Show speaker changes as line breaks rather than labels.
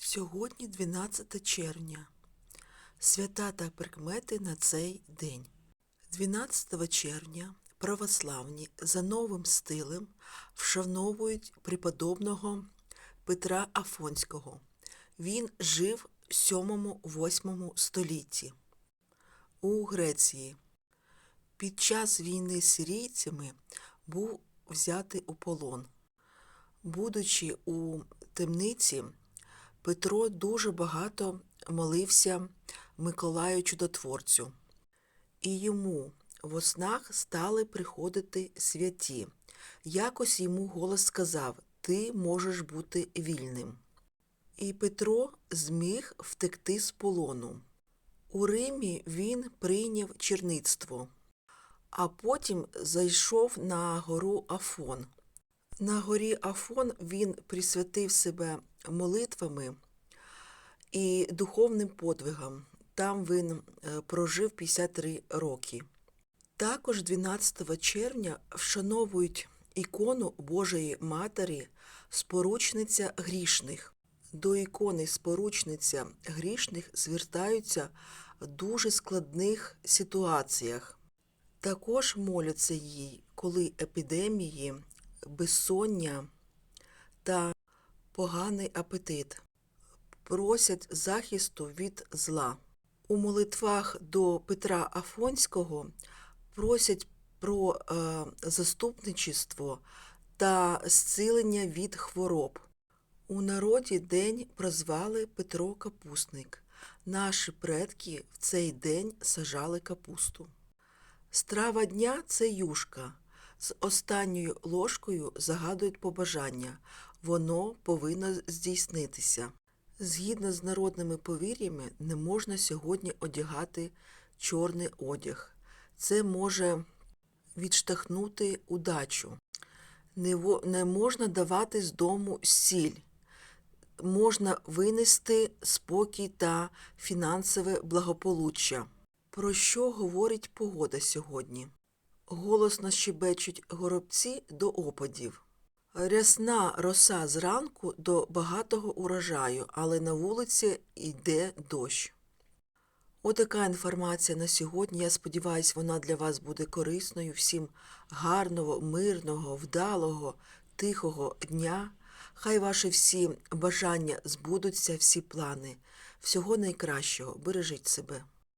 Сьогодні 12 червня. Свята та прикмети на цей день. 12 червня православні за новим стилем вшановують преподобного Петра Афонського. Він жив в 7-8 столітті у Греції. Під час війни з сирійцями був взятий у полон. Будучи у темниці, Петро дуже багато молився Миколаю Чудотворцю, і йому в снах стали приходити святі. Якось йому голос сказав: Ти можеш бути вільним. І Петро зміг втекти з полону. У Римі він прийняв черництво, а потім зайшов на гору Афон. На горі Афон він присвятив себе молитвами і духовним подвигам. Там він е, прожив 53 роки. Також 12 червня вшановують ікону Божої Матері Споручниця грішних. До ікони Споручниця грішних звертаються в дуже складних ситуаціях. Також моляться їй, коли епідемії, безсоння та поганий апетит просять захисту від зла. У молитвах до Петра Афонського просять про е, заступничество та зцілення від хвороб. У народі день прозвали Петро Капусник. Наші предки в цей день сажали капусту. Страва дня це юшка. З останньою ложкою загадують побажання. Воно повинно здійснитися. Згідно з народними повір'ями, не можна сьогодні одягати чорний одяг. Це може відштовхнути удачу. Не можна давати з дому сіль. Можна винести спокій та фінансове благополуччя. Про що говорить погода сьогодні? Голосно щебечуть горобці до опадів. Рясна роса зранку до багатого урожаю, але на вулиці йде дощ. Отака інформація на сьогодні. Я сподіваюся, вона для вас буде корисною. Всім гарного, мирного, вдалого, тихого дня. Хай ваші всі бажання збудуться, всі плани. Всього найкращого. Бережіть себе.